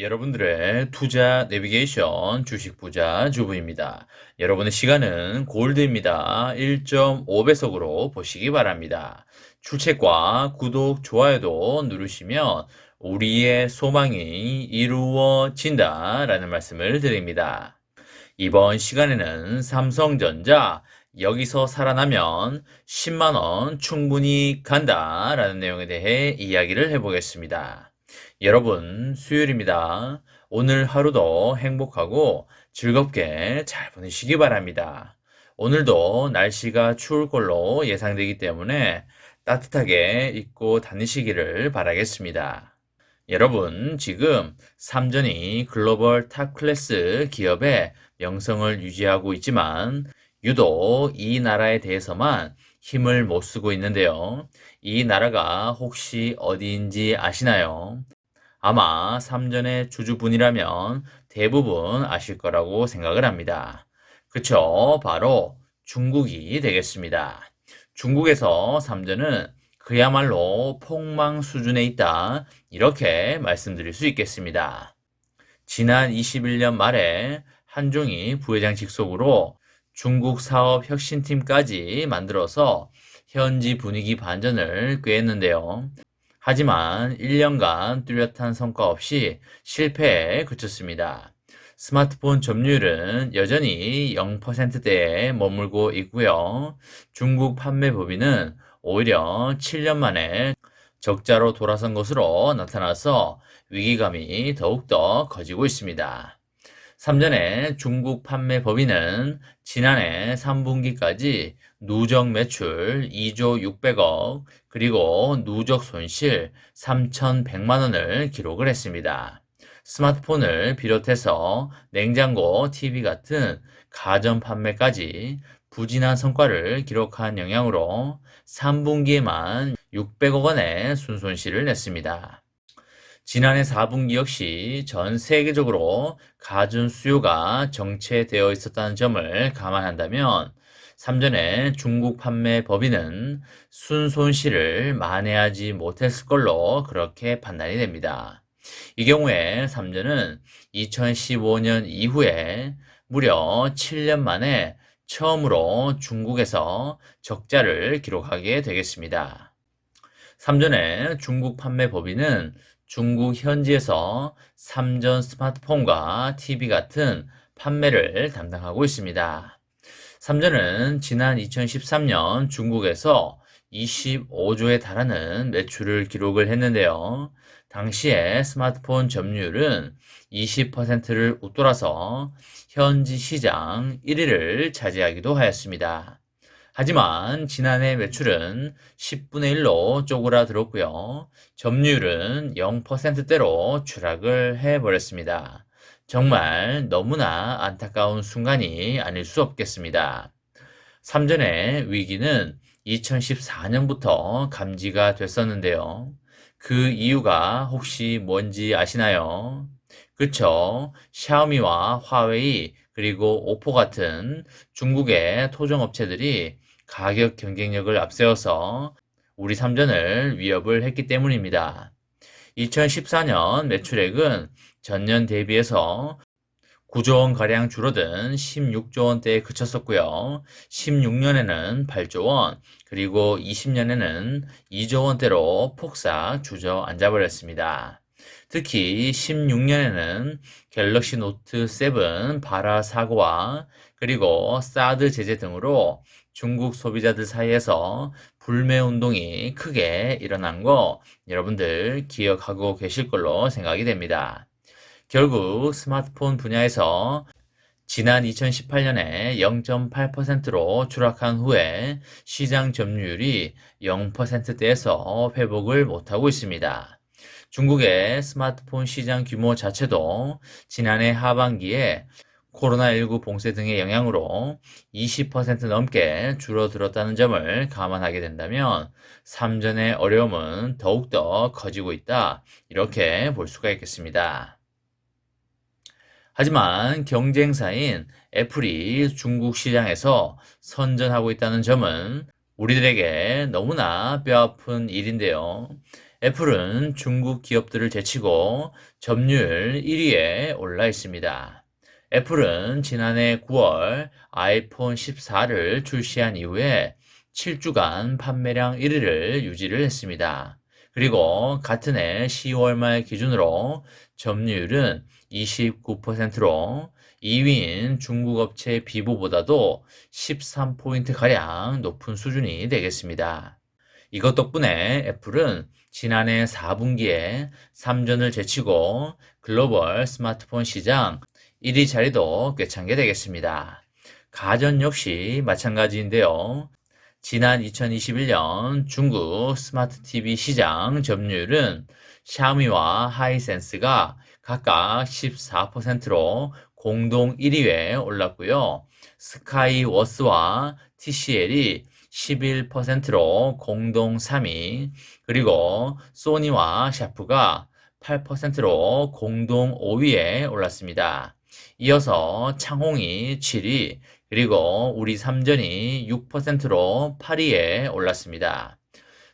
여러분들의 투자 내비게이션 주식 부자 주부입니다. 여러분의 시간은 골드입니다. 1.5배속으로 보시기 바랍니다. 출첵과 구독, 좋아요도 누르시면 우리의 소망이 이루어진다 라는 말씀을 드립니다. 이번 시간에는 삼성전자 여기서 살아나면 10만원 충분히 간다 라는 내용에 대해 이야기를 해보겠습니다. 여러분, 수요일입니다. 오늘 하루도 행복하고 즐겁게 잘 보내시기 바랍니다. 오늘도 날씨가 추울 걸로 예상되기 때문에 따뜻하게 입고 다니시기를 바라겠습니다. 여러분, 지금 삼전이 글로벌 탑 클래스 기업의 명성을 유지하고 있지만 유독 이 나라에 대해서만 힘을 못 쓰고 있는데요. 이 나라가 혹시 어디인지 아시나요? 아마 삼전의 주주분이라면 대부분 아실 거라고 생각을 합니다. 그쵸? 바로 중국이 되겠습니다. 중국에서 삼전은 그야말로 폭망 수준에 있다. 이렇게 말씀드릴 수 있겠습니다. 지난 21년 말에 한종이 부회장 직속으로 중국 사업 혁신팀까지 만들어서 현지 분위기 반전을 꾀했는데요. 하지만 1년간 뚜렷한 성과 없이 실패에 그쳤습니다. 스마트폰 점유율은 여전히 0%대에 머물고 있고요. 중국 판매 법인은 오히려 7년 만에 적자로 돌아선 것으로 나타나서 위기감이 더욱더 커지고 있습니다. 3전에 중국 판매 법인은 지난해 3분기까지 누적 매출 2조 600억 그리고 누적 손실 3,100만 원을 기록을 했습니다. 스마트폰을 비롯해서 냉장고, TV 같은 가전 판매까지 부진한 성과를 기록한 영향으로 3분기에만 600억 원의 순손실을 냈습니다. 지난해 4분기 역시 전 세계적으로 가전 수요가 정체되어 있었다는 점을 감안한다면 3전에 중국 판매 법인은 순손실을 만회하지 못했을 걸로 그렇게 판단이 됩니다. 이 경우에 3전은 2015년 이후에 무려 7년 만에 처음으로 중국에서 적자를 기록하게 되겠습니다. 3전에 중국 판매 법인은 중국 현지에서 삼전 스마트폰과 TV 같은 판매를 담당하고 있습니다. 삼전은 지난 2013년 중국에서 25조에 달하는 매출을 기록을 했는데요. 당시에 스마트폰 점유율은 20%를 웃돌아서 현지 시장 1위를 차지하기도 하였습니다. 하지만 지난해 매출은 10분의 1로 쪼그라들었고요. 점유율은 0%대로 추락을 해버렸습니다. 정말 너무나 안타까운 순간이 아닐 수 없겠습니다. 3전의 위기는 2014년부터 감지가 됐었는데요. 그 이유가 혹시 뭔지 아시나요? 그쵸. 샤오미와 화웨이 그리고 오포 같은 중국의 토종업체들이 가격 경쟁력을 앞세워서 우리 삼전을 위협을 했기 때문입니다. 2014년 매출액은 전년 대비해서 9조 원 가량 줄어든 16조 원대에 그쳤었고요. 16년에는 8조 원, 그리고 20년에는 2조 원대로 폭삭 주저앉아 버렸습니다. 특히 16년에는 갤럭시 노트 7 발화 사고와 그리고 사드 제재 등으로 중국 소비자들 사이에서 불매 운동이 크게 일어난 거 여러분들 기억하고 계실 걸로 생각이 됩니다. 결국 스마트폰 분야에서 지난 2018년에 0.8%로 추락한 후에 시장 점유율이 0%대에서 회복을 못하고 있습니다. 중국의 스마트폰 시장 규모 자체도 지난해 하반기에 코로나19 봉쇄 등의 영향으로 20% 넘게 줄어들었다는 점을 감안하게 된다면 삼전의 어려움은 더욱더 커지고 있다. 이렇게 볼 수가 있겠습니다. 하지만 경쟁사인 애플이 중국 시장에서 선전하고 있다는 점은 우리들에게 너무나 뼈아픈 일인데요. 애플은 중국 기업들을 제치고 점유율 1위에 올라 있습니다. 애플은 지난해 9월 아이폰 14를 출시한 이후에 7주간 판매량 1위를 유지를 했습니다. 그리고 같은 해 10월 말 기준으로 점유율은 29%로 2위인 중국 업체 비보보다도 13포인트가량 높은 수준이 되겠습니다. 이것 덕분에 애플은 지난해 4분기에 3전을 제치고 글로벌 스마트폰 시장 1위 자리도 꿰찬 게 되겠습니다. 가전 역시 마찬가지인데요. 지난 2021년 중국 스마트 TV 시장 점유율은 샤오미와 하이센스가 각각 14%로 공동 1위에 올랐고요. 스카이워스와 TCL이 11%로 공동 3위, 그리고 소니와 샤프가 8%로 공동 5위에 올랐습니다. 이어서 창홍이 7위, 그리고 우리 삼전이 6%로 8위에 올랐습니다.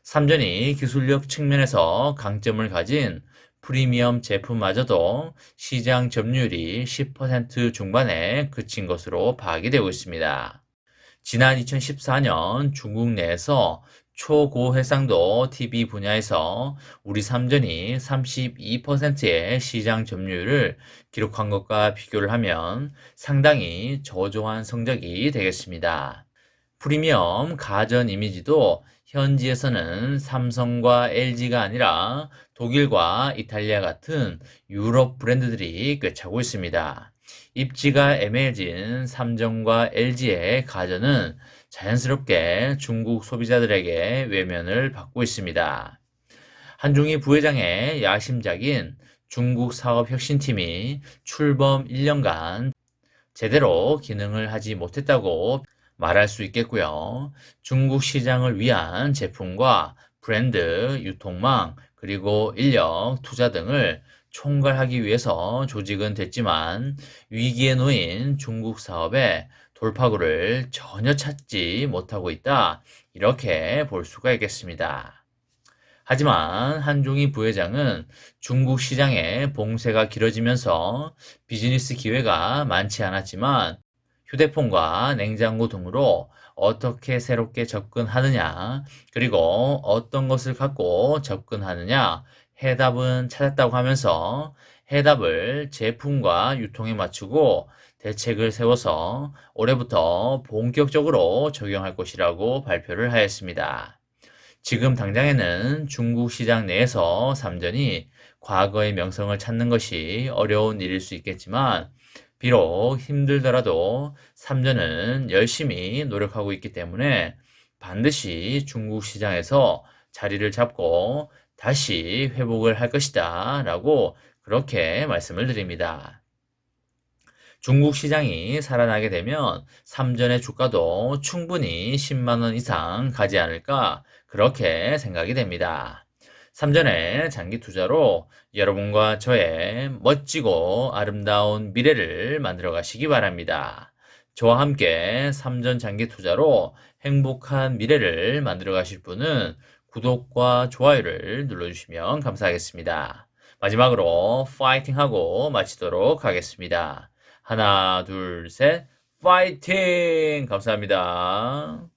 삼전이 기술력 측면에서 강점을 가진 프리미엄 제품마저도 시장 점유율이 10% 중반에 그친 것으로 파악이 되고 있습니다. 지난 2014년 중국 내에서 초고해상도 TV 분야에서 우리 삼전이 32%의 시장 점유율을 기록한 것과 비교를 하면 상당히 저조한 성적이 되겠습니다. 프리미엄 가전 이미지도 현지에서는 삼성과 LG가 아니라 독일과 이탈리아 같은 유럽 브랜드들이 꿰차고 있습니다. 입지가 애매해진 삼성과 LG의 가전은 자연스럽게 중국 소비자들에게 외면을 받고 있습니다. 한중희 부회장의 야심작인 중국 사업혁신팀이 출범 1년간 제대로 기능을 하지 못했다고 말할 수 있겠고요. 중국 시장을 위한 제품과 브랜드, 유통망, 그리고 인력, 투자 등을 총괄하기 위해서 조직은 됐지만 위기에 놓인 중국 사업에 돌파구를 전혀 찾지 못하고 있다. 이렇게 볼 수가 있겠습니다. 하지만 한종희 부회장은 중국 시장의 봉쇄가 길어지면서 비즈니스 기회가 많지 않았지만 휴대폰과 냉장고 등으로 어떻게 새롭게 접근하느냐, 그리고 어떤 것을 갖고 접근하느냐, 해답은 찾았다고 하면서 해답을 제품과 유통에 맞추고 대책을 세워서 올해부터 본격적으로 적용할 것이라고 발표를 하였습니다. 지금 당장에는 중국 시장 내에서 삼전이 과거의 명성을 찾는 것이 어려운 일일 수 있겠지만 비록 힘들더라도 삼전은 열심히 노력하고 있기 때문에 반드시 중국 시장에서 자리를 잡고 다시 회복을 할 것이다 라고 그렇게 말씀을 드립니다. 중국 시장이 살아나게 되면 삼전의 주가도 충분히 10만원 이상 가지 않을까 그렇게 생각이 됩니다. 삼전의 장기 투자로 여러분과 저의 멋지고 아름다운 미래를 만들어 가시기 바랍니다. 저와 함께 삼전 장기 투자로 행복한 미래를 만들어 가실 분은 구독과 좋아요를 눌러주시면 감사하겠습니다. 마지막으로 파이팅 하고 마치도록 하겠습니다. 하나, 둘, 셋, 파이팅! 감사합니다.